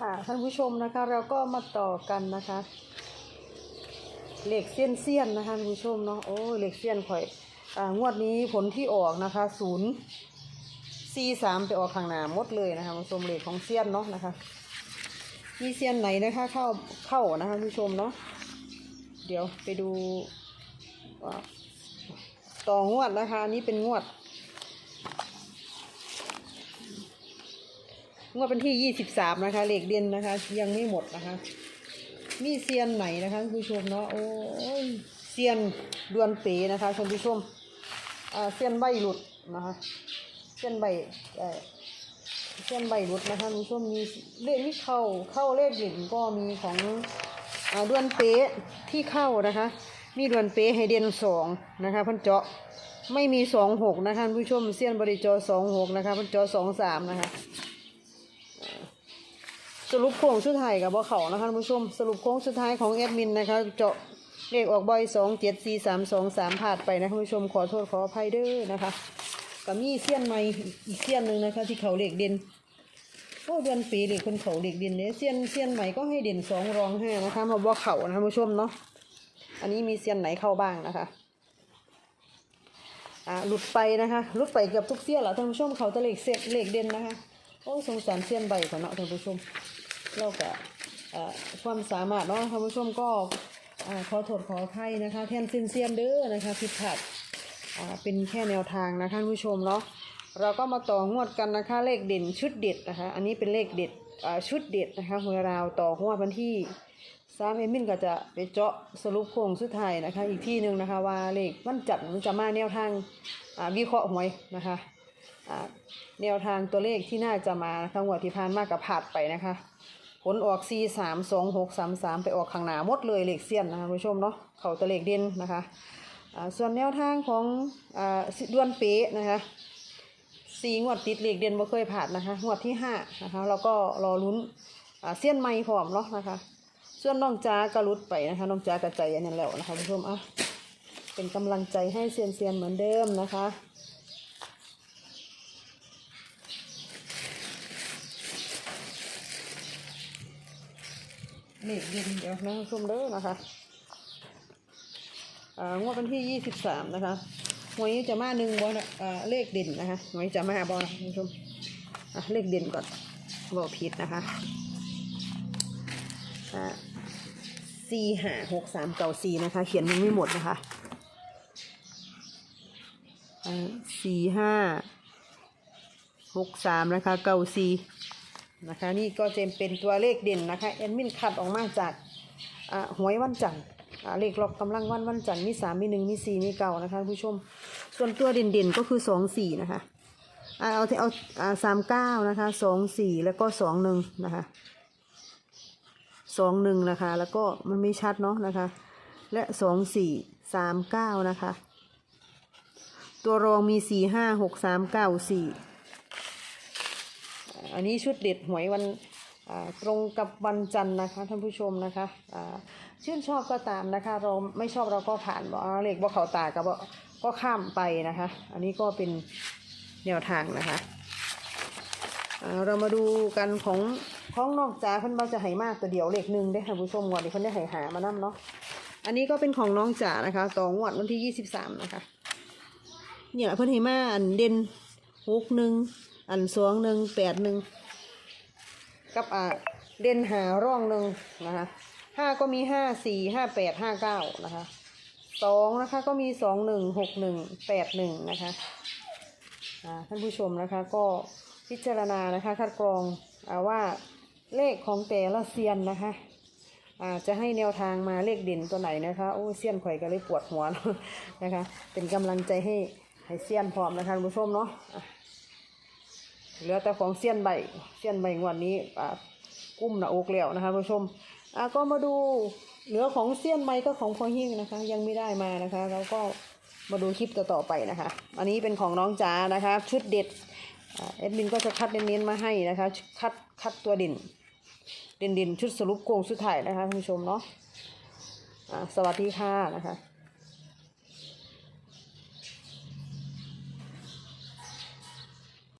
ค่ะท่านผู้ชมนะคะ เราก็มาต่อกันนะคะเหล็กเสี้ยนเสี้ยนๆนะคะท่านผู้ชมเนาะโอ้เหล็กเสี้ยนข่อยอ่างวดนี้ผลที่ออกนะคะศูนย์สี่สามไปออกข้างหน้าหมดเลยนะคะผู้ชมเหล็กของเสี้ยนเนาะนะคะ มีเสี้ยนไหนนะคะเข้าเข้านะคะท่านผู้ชมเนาะเดี๋ยวไปดูต่องวดนะคะนนี้เป็นงวด งวดเป็นที่23นะคะเหลขเด่นนะคะ ยังไม่หมดนะคะ มีเซียนไหนนะคะผู้ชมเนาะโอ้ยเซียนดวนเป๋นะคะท่านผู้ชมอ่าเซียนใบหลุดนะคะเซียนใบเอ่อเซียนใบหลุดนะคะผู้ชมมีเลขที่เข้าเข้าเลขหญิงก็มีของอ่าดวนเป๋ที่เข้านะคะ มีดวนเป๋ให้เด่นสองนะคะพันเจาะไม่มีสองหกนะคะผู้ชมเซียนบริจอสองหกนะคะพันเจาะสองสามนะคะ สรุปโค้งสุดท้ายกับบ่เขานะคะท่านผู้ชม สรุปโค้งสุดท้ายของแอดมินนะคะ เจาะเลขออกบ่อยสองเจ็ดสี่สามสองสามผ่านไปนะท่านผู้ชมขอโทษขออภัยเด้อนะคะก็มีเสี้ยนใหม่อีกเสี้ยนหนึ่งนะคะ ที่เขาเลขเด่นโอ้เดือนปีเลขคนเขาเลขเด่นเนี่ยเสี้ยนเสี้ยนใหม่ก็ให้เด่นสองรองห้านะคะมาบ่เขานะท่านผู้ชมเนาะอันนี้มีเสี้ยนไหนเข้าบ้างนะคะอ่าหลุดไปนะคะหลุดไปเกือบทุกเสี้ยนแล้วท่านผู้ชมเขาตะเลขเสียนเลขเด่นนะคะโอ้สงสารเสี้ยนใบของเนาะท่านผู้ชม เราก็ความสามารถเนาะท่านผู้ชมก็ขอโทษขออภัยนะคะแทนซินเซียนเด้อนะคะผิดพลาดเป็นแค่แนวทางนะคะท่านผู้ชมเนาะเราก็มาต่องวดกันนะคะเลขเด่นชุดเด็ดนะคะอันนี้เป็นเลขเด็ดชุดเด็ดนะคะหวยราวต่องวดวันที่สามเอมินก็จะไปเจาะสรุปโค้งสุดท้ายนะคะ อีกที่หนึ่งนะคะว่าเลขมันจัดมันจะมาแนวทางวิเคราะห์หวยนะคะแนวทางตัวเลขที่น่าจะมานะคะงวดที่ผ่านมากับผาดไปนะคะ ผลออก 4 3 2 6 3 3 ไปออกข้างหน้าหมดเลยเหลขเสี้ยนนะคะคุณผู้ชมเนาะเขาตะเลขเด่นนะคะส่วนแนวทางของอ่าดวนเป๊ะนะคะสี่งวดติดเหลขเด่นบ่เคยผ่านนะคะงวดที่ห้านะคะเราก็รอลุ้นเสี้ยนไม้พร้อมเนาะนะคะ ส่วนน้องจ้ากระุดไปนะคะน้องจ้ากระใจอันนั้นแล้วนะคะคุณผู้ชมอะเป็นกำลังใจให้เซียนเซียนเหมือนเดิมนะคะ เลขเด่นเดี๋ยวนะชมเด้อนะคะอ่างวดวันที่ยี่สิบสามนะคะหวยจะมาหนึ่งบอลอ่าเลขเด่นนะคะหวยจะมาบอลคุณผู้ชมอะเลขเด่นก่อนบอกผิดนะคะอ่าสี่ห้าหกสามเก้าสี่นะคะ เขียนยังไม่หมดนะคะอ่าสี่ห้าหกสามนะคะเก้าสี่ นะคะนี่ก็จะเป็นตัวเลขเด่นนะคะแอดมินคัดออกมาจากหวยวันจันทร์เลขล็อกกำลังวันวันจันทร์มีสามมีหนึ่งมีสี่มีเก้านะคะผู้ชม ส่วนตัวเด่นเด่นๆก็คือสองสี่นะคะอ่าเอาเอาสามเก้านะคะสองสี่แล้วก็สองหนึ่งนะคะสองหนึ่งนะคะ แล้วก็มันไม่ชัดเนาะนะคะ และสองสี่สามเก้านะคะ ตัวรองมีสี่ห้าหกสามเก้าสี่ อันนี้ชุดเด็ดหวยวันตรงกับวันจันทร์นะคะท่านผู้ชมนะคะชื่นชอบก็ตามนะคะ เราไม่ชอบเราก็ผ่านบ่เอาเลขบ่เขาตากับก็ข้ามไปนะคะ อันนี้ก็เป็นแนวทางนะคะเรามาดูกันของของนอกจากเพิ่นเราจะให้มากแตัวเดียวเลขหนึ่งได้ค่ะผู้ชมวดนี้เพิ่นได้ให้หามานํเนาะอันนี้ก็เป็นของน้องจ๋านะคะต่องวดวันที่ยี่สิบสามนะคะเนี่ยเพิ่นให้มาอันเด่นหกหนึ่ง อันสองหนึ่งแปดหนึ่งกับอ่าเด่นหาร่องหนึ่งนะคะห้าก็มีห้าสี่ห้าแปดห้าเก้านะคะสองนะคะก็มีสองหนึ่งหกหนึ่งแปดหนึ่งนะคะอ่าท่านผู้ชมนะคะก็พิจารณานะคะคัดกรองอาว่าเลขของแต่ละเซียนนะคะอาจะให้แนวทางมาเลขเด่นตัวไหนนะคะโอ้เซียนข่อยก็เลยปวดหัวนะคะ เป็นกำลังใจให้ให้เซียนพร้อมนะคะคุณผู้ชมเนาะ เหลือแต่ของเซียนใบเซียนใบงวดนี้อ่ากุ้มหน้าอกแล้วนะคะคุณผู้ชมอะก็มาดูเหลือของเซียนใบก็ของพอหิ้งนะคะ ยังไม่ได้มานะคะ แล้วก็มาดูคลิปต่อๆไปนะคะ อันนี้เป็นของน้องจ๋านะคะ ชุดเด็ดเอ่าแอดมินก็จะคัดเน้นๆมาให้นะคะ คัดคัดตัวเด่นเด่นๆชุดสรุปโครงสุดท้ายนะคะท่านผู้ชมเนาะสวัสดีค่ะนะคะ